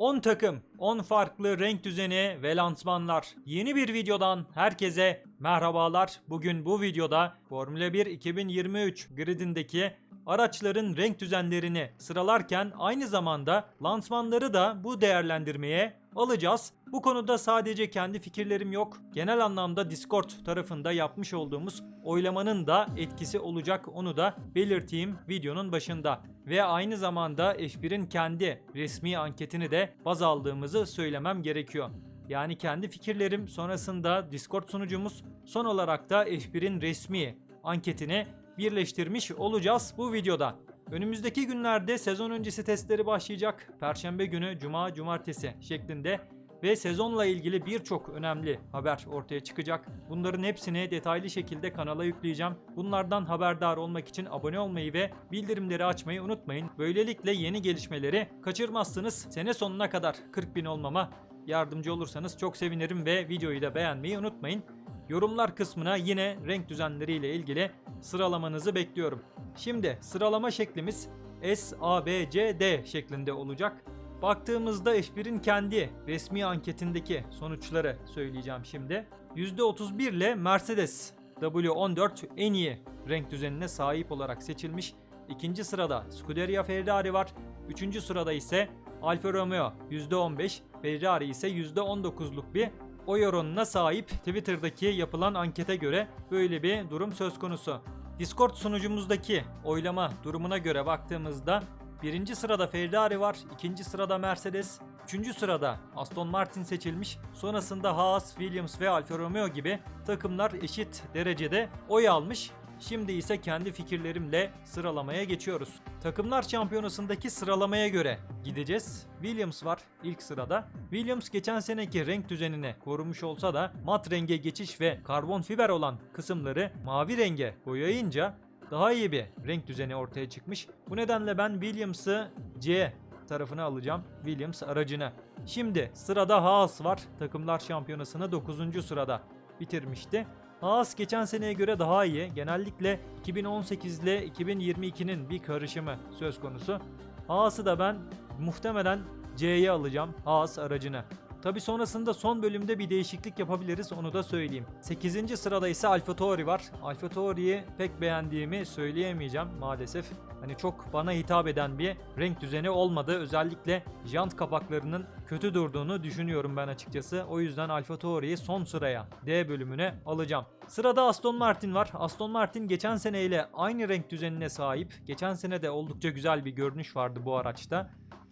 10 takım, 10 farklı renk düzeni ve lansmanlar. Yeni bir videodan herkese merhabalar. Bugün bu videoda Formula 1 2023 gridindeki araçların renk düzenlerini sıralarken aynı zamanda lansmanları da bu değerlendirmeye alacağız. Bu konuda sadece kendi fikirlerim yok. Genel anlamda Discord tarafında yapmış olduğumuz oylamanın da etkisi olacak onu da belirteyim videonun başında. Ve aynı zamanda F1'in kendi resmi anketini de baz aldığımızı söylemem gerekiyor. Yani kendi fikirlerim sonrasında Discord sunucumuz son olarak da F1'in resmi anketini birleştirmiş olacağız bu videoda. Önümüzdeki günlerde sezon öncesi testleri başlayacak. Perşembe günü, cuma, cumartesi şeklinde ve sezonla ilgili birçok önemli haber ortaya çıkacak. Bunların hepsini detaylı şekilde kanala yükleyeceğim. Bunlardan haberdar olmak için abone olmayı ve bildirimleri açmayı unutmayın. Böylelikle yeni gelişmeleri kaçırmazsınız. Sene sonuna kadar 40 bin olmama yardımcı olursanız çok sevinirim ve videoyu da beğenmeyi unutmayın. Yorumlar kısmına yine renk düzenleriyle ilgili sıralamanızı bekliyorum. Şimdi sıralama şeklimiz S, A, B, C, D şeklinde olacak. Baktığımızda F1'in kendi resmi anketindeki sonuçları söyleyeceğim şimdi. %31 ile Mercedes W14 en iyi renk düzenine sahip olarak seçilmiş. İkinci sırada Scuderia Ferrari var. Üçüncü sırada ise Alfa Romeo %15, Ferrari ise %19'luk bir oy oranına sahip Twitter'daki yapılan ankete göre böyle bir durum söz konusu. Discord sunucumuzdaki oylama durumuna göre baktığımızda birinci sırada Ferrari var, ikinci sırada Mercedes, üçüncü sırada Aston Martin seçilmiş. Sonrasında Haas, Williams ve Alfa Romeo gibi takımlar eşit derecede oy almış. Şimdi ise kendi fikirlerimle sıralamaya geçiyoruz. Takımlar şampiyonasındaki sıralamaya göre gideceğiz. Williams var ilk sırada. Williams geçen seneki renk düzenini korumuş olsa da mat renge geçiş ve karbon fiber olan kısımları mavi renge boyayınca daha iyi bir renk düzeni ortaya çıkmış. Bu nedenle ben Williams'ı C tarafına alacağım. Williams aracını. Şimdi sırada Haas var. Takımlar şampiyonasını 9. sırada bitirmişti. Haas geçen seneye göre daha iyi. Genellikle 2018 ile 2022'nin bir karışımı söz konusu. Haas'ı da ben muhtemelen C'ye alacağım. Haas aracını. Tabi sonrasında son bölümde bir değişiklik yapabiliriz onu da söyleyeyim. 8. sırada ise Alfa Tauri var. Alfa Tauri'yi pek beğendiğimi söyleyemeyeceğim maalesef. Hani çok bana hitap eden bir renk düzeni olmadı. Özellikle jant kapaklarının kötü durduğunu düşünüyorum ben açıkçası. O yüzden Alfa Tauri'yi son sıraya D bölümüne alacağım. Sırada Aston Martin var. Aston Martin geçen seneyle aynı renk düzenine sahip. Geçen sene de oldukça güzel bir görünüş vardı bu araçta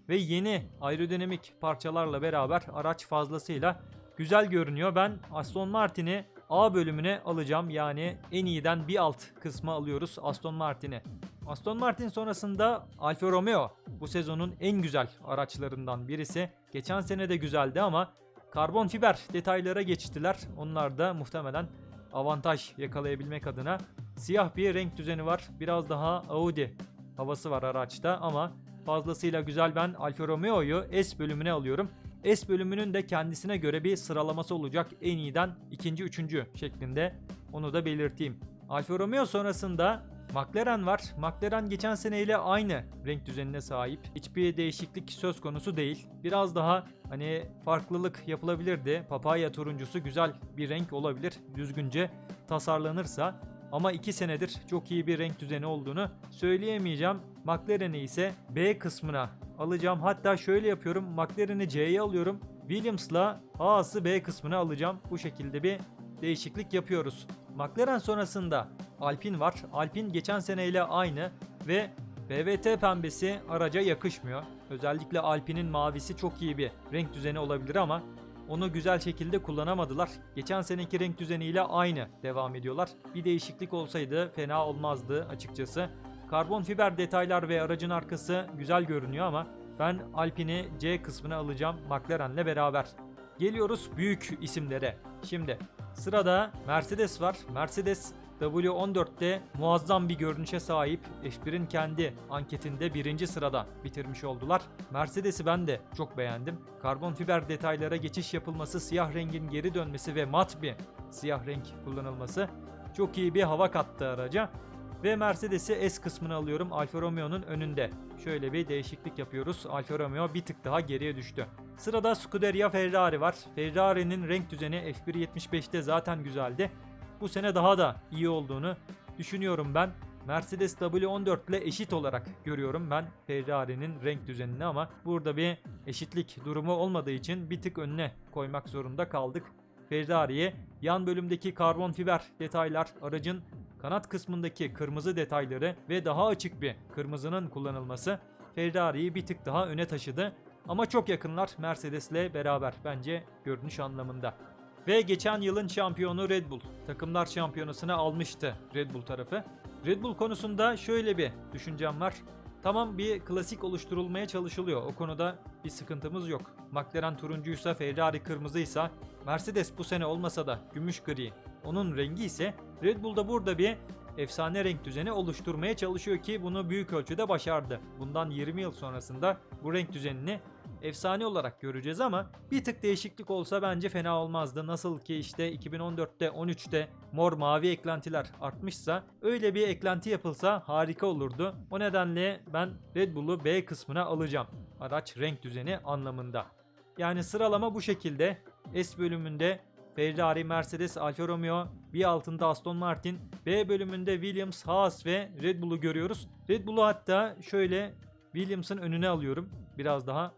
ve yeni aerodinamik parçalarla beraber araç fazlasıyla güzel görünüyor. Ben Aston Martin'i A bölümüne alacağım. Yani en iyiden bir alt kısma alıyoruz Aston Martin'i. Aston Martin sonrasında Alfa Romeo bu sezonun en güzel araçlarından birisi. Geçen sene de güzeldi ama karbon fiber detaylara geçtiler. Onlar da muhtemelen avantaj yakalayabilmek adına siyah bir renk düzeni var. Biraz daha Audi havası var araçta ama fazlasıyla güzel ben Alfa Romeo'yu S bölümüne alıyorum. S bölümünün de kendisine göre bir sıralaması olacak en iyiden ikinci üçüncü şeklinde onu da belirteyim. Alfa Romeo sonrasında McLaren var. McLaren geçen seneyle aynı renk düzenine sahip. Hiçbir değişiklik söz konusu değil. Biraz daha hani farklılık yapılabilirdi. Papaya turuncusu güzel bir renk olabilir. Düzgünce tasarlanırsa. Ama 2 senedir çok iyi bir renk düzeni olduğunu söyleyemeyeceğim. McLaren'i ise B kısmına alacağım. Hatta şöyle yapıyorum. McLaren'i C'ye alıyorum. Williams'la Haas'ı B kısmına alacağım. Bu şekilde bir değişiklik yapıyoruz. McLaren sonrasında Alpine var. Alpine geçen seneyle aynı ve BVT pembesi araca yakışmıyor. Özellikle Alpine'in mavisi çok iyi bir renk düzeni olabilir ama onu güzel şekilde kullanamadılar. Geçen seneki renk düzeniyle aynı devam ediyorlar. Bir değişiklik olsaydı fena olmazdı açıkçası. Karbon fiber detaylar ve aracın arkası güzel görünüyor ama ben Alpine'i C kısmına alacağım McLaren'le beraber. Geliyoruz büyük isimlere. Şimdi sırada Mercedes var. Mercedes W14'te muazzam bir görünüşe sahip F1'in kendi anketinde birinci sırada bitirmiş oldular. Mercedes'i ben de çok beğendim. Karbon fiber detaylara geçiş yapılması, siyah rengin geri dönmesi ve mat bir siyah renk kullanılması çok iyi bir hava kattı araca. Ve Mercedes'i S kısmına alıyorum Alfa Romeo'nun önünde. Şöyle bir değişiklik yapıyoruz. Alfa Romeo bir tık daha geriye düştü. Sırada Scuderia Ferrari var. Ferrari'nin renk düzeni F1.75'te zaten güzeldi. Bu sene daha da iyi olduğunu düşünüyorum ben. Mercedes W14 ile eşit olarak görüyorum ben Ferrari'nin renk düzenini ama burada bir eşitlik durumu olmadığı için bir tık önüne koymak zorunda kaldık. Ferrari'ye yan bölümdeki karbon fiber detaylar, aracın kanat kısmındaki kırmızı detayları ve daha açık bir kırmızının kullanılması Ferrari'yi bir tık daha öne taşıdı. Ama çok yakınlar Mercedes'le beraber bence görünüş anlamında. Ve geçen yılın şampiyonu Red Bull. Takımlar şampiyonasını almıştı Red Bull tarafı. Red Bull konusunda şöyle bir düşüncem var. Tamam bir klasik oluşturulmaya çalışılıyor. O konuda bir sıkıntımız yok. McLaren turuncuysa, Ferrari kırmızıysa, Mercedes bu sene olmasa da gümüş gri onun rengi ise Red Bull da burada bir efsane renk düzeni oluşturmaya çalışıyor ki bunu büyük ölçüde başardı. Bundan 20 yıl sonrasında bu renk düzenini efsane olarak göreceğiz ama bir tık değişiklik olsa bence fena olmazdı. Nasıl ki işte 2014'te 13'te mor mavi eklentiler artmışsa öyle bir eklenti yapılsa harika olurdu. O nedenle ben Red Bull'u B kısmına alacağım. Araç renk düzeni anlamında. Yani sıralama bu şekilde. S bölümünde Ferrari, Mercedes, Alfa Romeo, bir altında Aston Martin, B bölümünde Williams, Haas ve Red Bull'u görüyoruz. Red Bull'u hatta şöyle Williams'ın önüne alıyorum. Biraz daha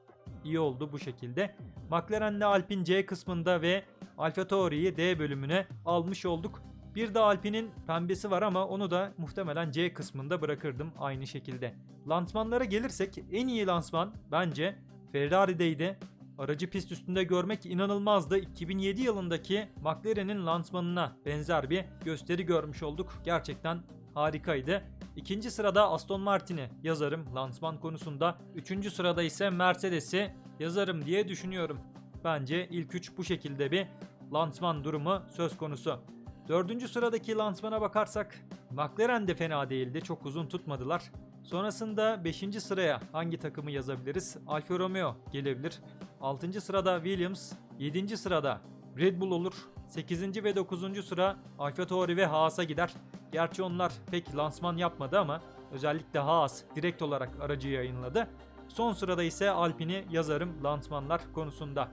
iyi oldu bu şekilde. McLaren'de Alpine C kısmında ve Alfa Tauri'yi D bölümüne almış olduk. Bir de Alpine'in pembesi var ama onu da muhtemelen C kısmında bırakırdım aynı şekilde. Lansmanlara gelirsek en iyi lansman bence Ferrari'deydi. Aracı pist üstünde görmek inanılmazdı. 2007 yılındaki McLaren'in lansmanına benzer bir gösteri görmüş olduk. Gerçekten harikaydı. İkinci sırada Aston Martin'i yazarım lansman konusunda. Üçüncü sırada ise Mercedes'i yazarım diye düşünüyorum. Bence ilk üç bu şekilde bir lansman durumu söz konusu. Dördüncü sıradaki lansmana bakarsak McLaren de fena değildi. Çok uzun tutmadılar. Sonrasında 5. sıraya hangi takımı yazabiliriz? Alfa Romeo gelebilir. 6. sırada Williams, 7. sırada Red Bull olur. 8. ve 9. sıra Alfa Tauri ve Haas'a gider. Gerçi onlar pek lansman yapmadı ama özellikle Haas direkt olarak aracı yayınladı. Son sırada ise Alpine'i yazarım lansmanlar konusunda.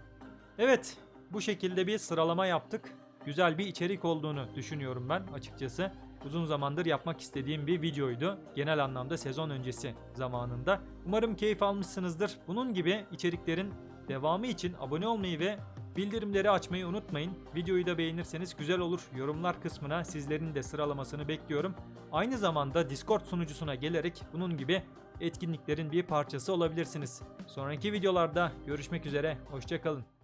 Evet, bu şekilde bir sıralama yaptık. Güzel bir içerik olduğunu düşünüyorum ben açıkçası. Uzun zamandır yapmak istediğim bir videoydu. Genel anlamda sezon öncesi zamanında. Umarım keyif almışsınızdır. Bunun gibi içeriklerin devamı için abone olmayı ve bildirimleri açmayı unutmayın. Videoyu da beğenirseniz güzel olur. Yorumlar kısmına sizlerin de sıralamasını bekliyorum. Aynı zamanda Discord sunucusuna gelerek bunun gibi etkinliklerin bir parçası olabilirsiniz. Sonraki videolarda görüşmek üzere. Hoşçakalın.